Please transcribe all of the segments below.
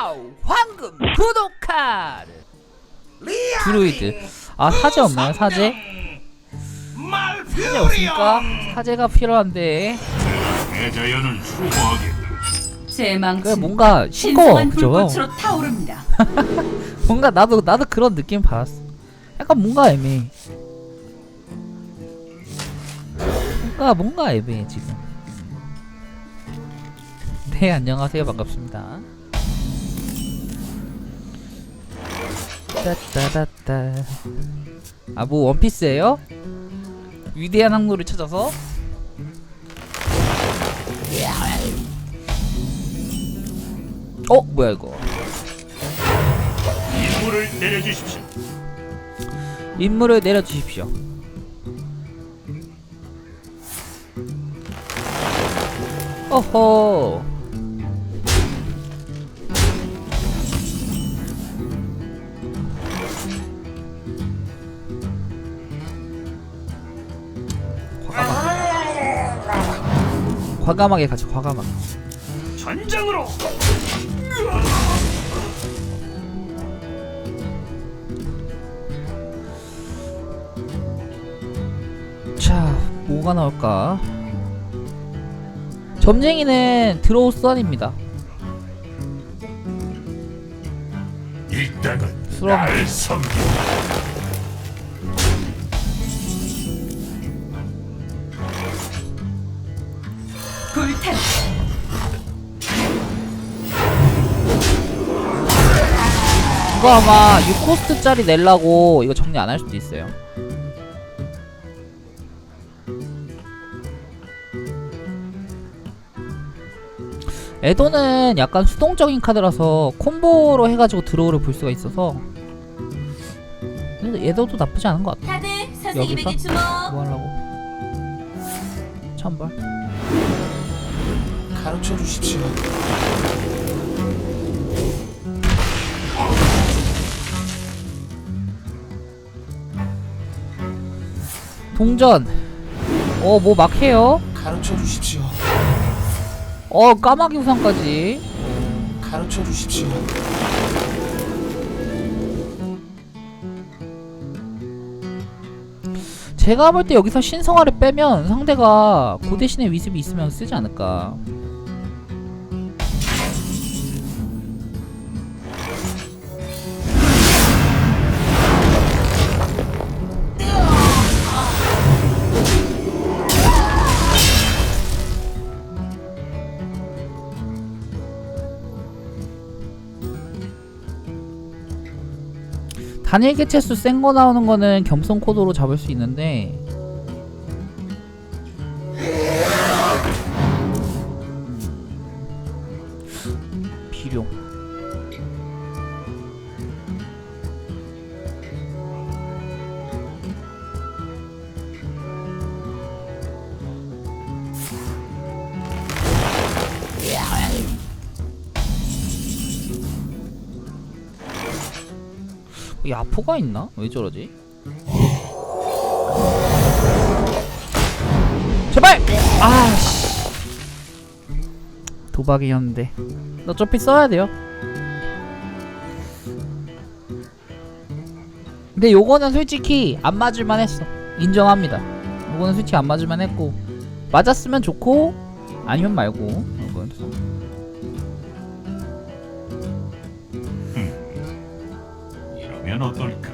와우 황금 구독카드 드루이드 아 사제 없나요 사제? 사제 없습니까? 사제가 필요한데 대자연을 수호하겠다. 제 뭔가 싱거워 신성한 그죠? 불꽃으로 타오릅니다. 뭔가 나도 나도 그런 느낌 받았어 약간 뭔가 애매해 뭔가 뭔가 애매해 지금 네 안녕하세요 반갑습니다 따따따따 아 뭐 원피스예요? 위대한 항로를 찾아서 어 뭐야 이거 임무를 내려주십시오. 임무를 내려주십시오. 어허. 과감하게. 가지 과감하게. 전장으로. 자, 뭐가 나올까? 점쟁이는 드로우 선입니다. 이 땅은 수렁. 나를 섬기. 불탄 이거 아마 6코스트짜리 내려고 이거 정리 안 할 수도 있어요. 에도는 약간 수동적인 카드라서 콤보로 해가지고 드로우를 볼 수가 있어서 근데 에도도 나쁘지 않은 것 같아. 여기서? 뭐 하려고? 천벌. 가르쳐 주십시오. 동전. 어, 뭐 막 해요? 가르쳐 주십시오. 어, 까마귀 우산까지. 가르쳐 주십시오. 제가 볼 때 여기서 신성화를 빼면 상대가 그 고대신의 위습이 있으면 쓰지 않을까. 단일 개체수 센 거 나오는 거는 겸손 코드로 잡을 수 있는데 이 아포가 있나? 왜 저러지? 제발! 아씨. 도박이었는데. 어차피 써야 돼요. 근데 요거는 솔직히 안 맞을만 했어. 인정합니다. 요거는 솔직히 안 맞을만 했고. 맞았으면 좋고 아니면 말고 어떨까?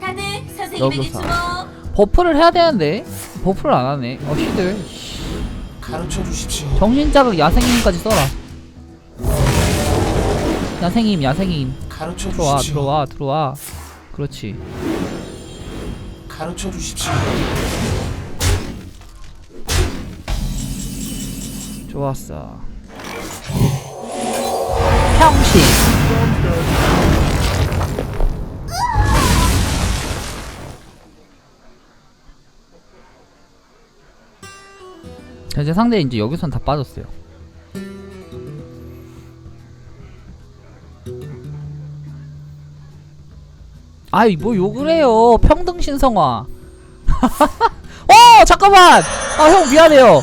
다들 선생님에게 여기서. 주목. 버프를 해야 되는데 버프를 안 하네 어 시들 가르쳐 주십시오. 정신 자극 야생임까지 써라 야생임 야생임 가르쳐 들어와 주십시오. 들어와 들어와 그렇지 가르쳐 주십시오. 좋았어 자, 이제 상대 이제 여기선 다 빠졌어요. 아이 뭐 욕을 해요. 평등 신성화. 어 잠깐만! 아 형 미안해요.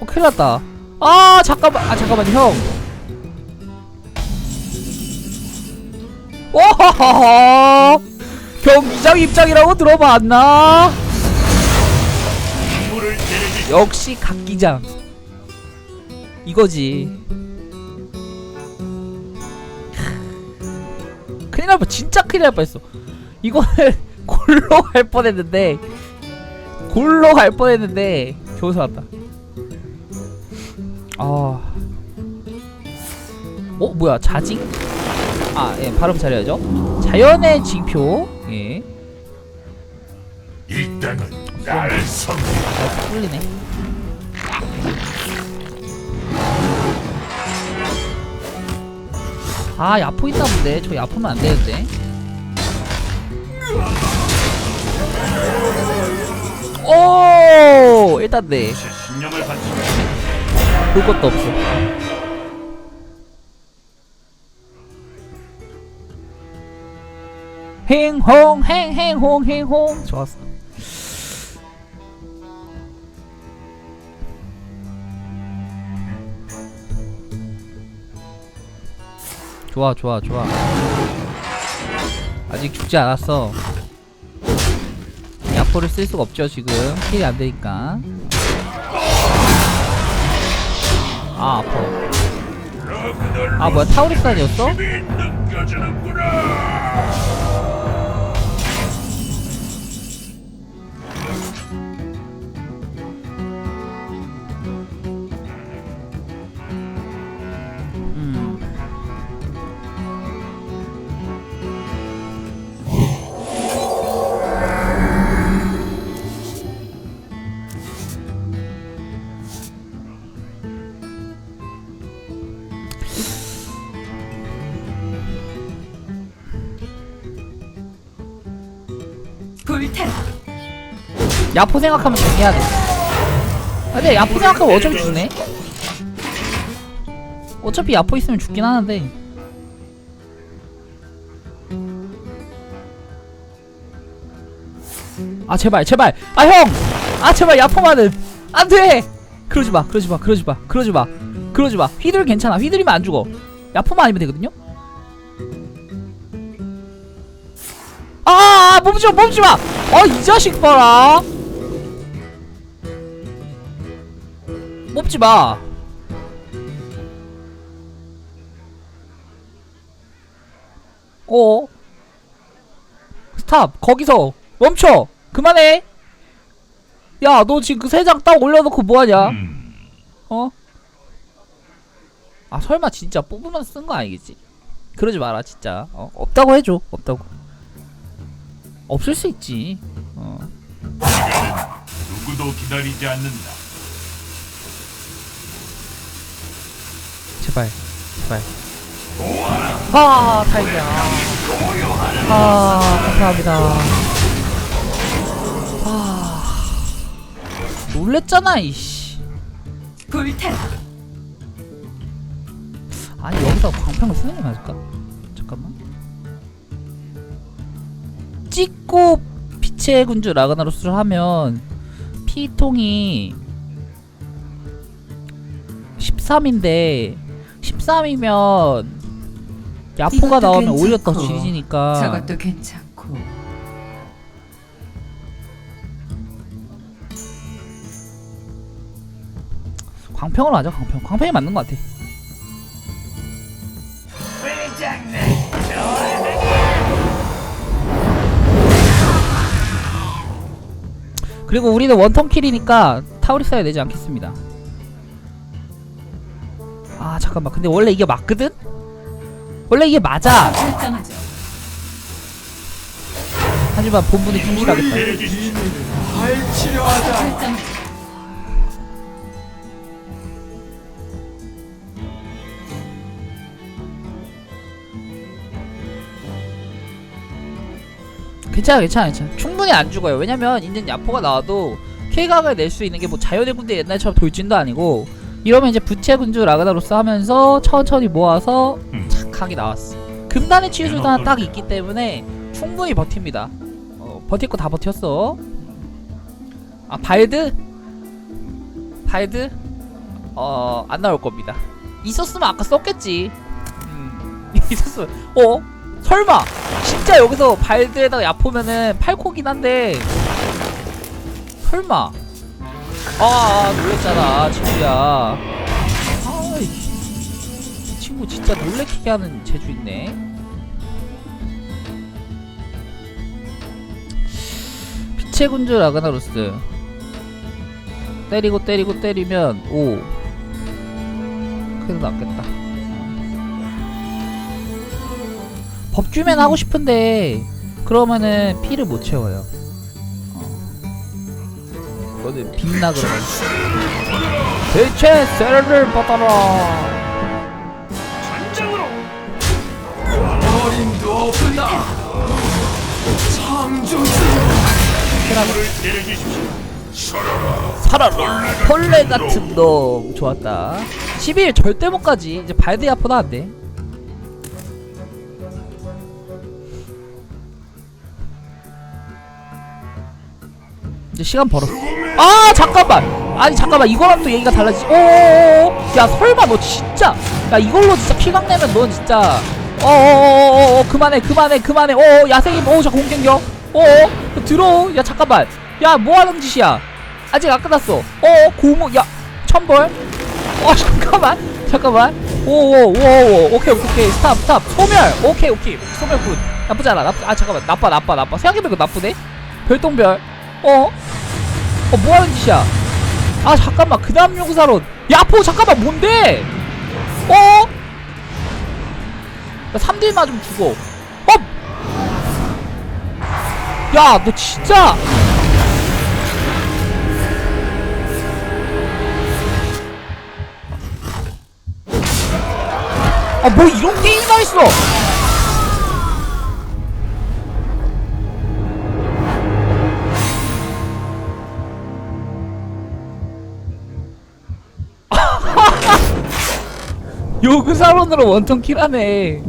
어 큰일 났다 아 잠깐만. 아 잠깐만 형. 오하하 경기장 입장이라고 들어봤나. 역시 각기장. 이거지. 큰일 날 뻔, 진짜 큰일 날 뻔했어. 이거는 골로 갈 뻔했는데 골로 갈 뻔했는데 겨우 살았다 아 어? 뭐야 자징? 아예 발음 잘해야죠 자연의 징표 예 이 땅은 나를 섬기. 아, 뚫리네. 아, 야포 있나 본데. 저 야포면 안 되는데. 오! 일단 네. 제 신념을 바치고 볼 것도 없어. 행홍 행행홍 행홍. 좋았어. 좋아 좋아 좋아. 아직 죽지 않았어. 야포를 쓸 수가 없죠 지금. 킬이 안 되니까 아 아파 아 뭐야 타우리산이었어? 불타라. 야포 생각하면 돼. 아, 근데 야포 생각하면 어차피 죽네. 어차피 야포 있으면 죽긴 하는데. 아 제발 제발 아 형! 아 제발 야포만은 안돼! 그러지 마 그러지 마 그러지 마 그러지 마 그러지 마 휘둘 괜찮아 휘둘이면 안 죽어 야포만 아니면 되거든요? 아, 아 멈지 마 멈지 마! 아이 자식 봐라 뽑지 마. 어. 스탑. 거기서 멈춰. 그만해. 야, 너 지금 그 세 장 딱 올려놓고 뭐하냐? 음, 어? 아, 설마 진짜 뽑으면서 쓴거 아니겠지? 그러지 마라, 진짜. 어, 없다고 해줘. 없다고. 없을 수 있지. 어. 누구도 기다리지 않는다. 제발 제발 아 다행이야 아 감사합니다 아 놀랬잖아 이씨 불타라. 아니 여기서 광평을 쓰는 게 맞을까? 찍고 빛의 군주 라그나로스를 하면 피통이 13인데 13이면 야포가 나오면 오히려 더 괜찮고, 지지니까. 저것도 괜찮고. 광평으로 하자 광평. 광평이 맞는 것 같아 그리고 우리는 원턴 킬이니까 타우리 써야 되지 않겠습니다 아 잠깐만 근데 원래 이게 맞거든? 원래 이게 맞아. 하지만 본분이 충실하겠다 괜찮아 괜찮아 괜찮아 충분히 안 죽어요 왜냐면 있는 야포가 나와도 쾌각을 낼 수 있는 게 뭐 자연의 군대 옛날처럼 돌진도 아니고 이러면 이제 부채 군주 라그나로스 하면서 천천히 모아서 음. 착하게 나왔어 금단의 치유수단 딱 있기 때문에 충분히 버팁니다 어, 버틸 거 다 버텼어 아 발드? 발드? 어, 안 나올 겁니다. 있었으면 아까 썼겠지. 음, 있었으면, 어? 설마! 진짜 여기서 발드에다가 야포면은 팔코긴 한데, 설마. 아, 아 놀랬잖아, 친구야. 아, 이, 이 친구 진짜 놀래키게 하는 재주 있네. 빛의 군주 라그나로스. 때리고 때리고 때리면 5 그래도 낫겠다 법규면 하고 싶은데 그러면은 피를 못 채워요. 어. 이거는 빛나 그러면 대체 세를 받아라. 어림도 없다. 창조주. 내려주십시오. 살아라. 벌레 같은 놈. 좋았다. 11 절대 못 가지. 이제 발드 야포다 안돼 이제 시간 벌었어. 아 잠깐만. 아니 잠깐만. 이거랑 또 얘기가 달라지지 오야 설마 너 진짜 야 이걸로 진짜 피강 내면 넌 진짜 어어어어어 그만해 그만해 그만해. 어 야생이 오자 공격력 어어 들어. 야 잠깐만. 야 뭐하는 짓이야? 아직 안 끝났어. 어 고무 야 천벌? 어 잠깐만. 잠깐만. 오오오오 오케이 오케이 스탑 스탑. 소멸. 오케이 오케이. 소멸 굿. 나쁘지 않아. 나쁘 아 잠깐만. 나빠 나빠 나빠. 생각해보니까 나쁘네? 별똥별 어? 어 뭐하는 짓이야? 아 잠깐만. 그 다음 용사론. 야포 잠깐만. 뭔데? 어? 야 3딜 맞으면 죽어 어? 야너 진짜! 아 뭐 이런 게임이 다 있어 요그 사론으로 원턴 킬하네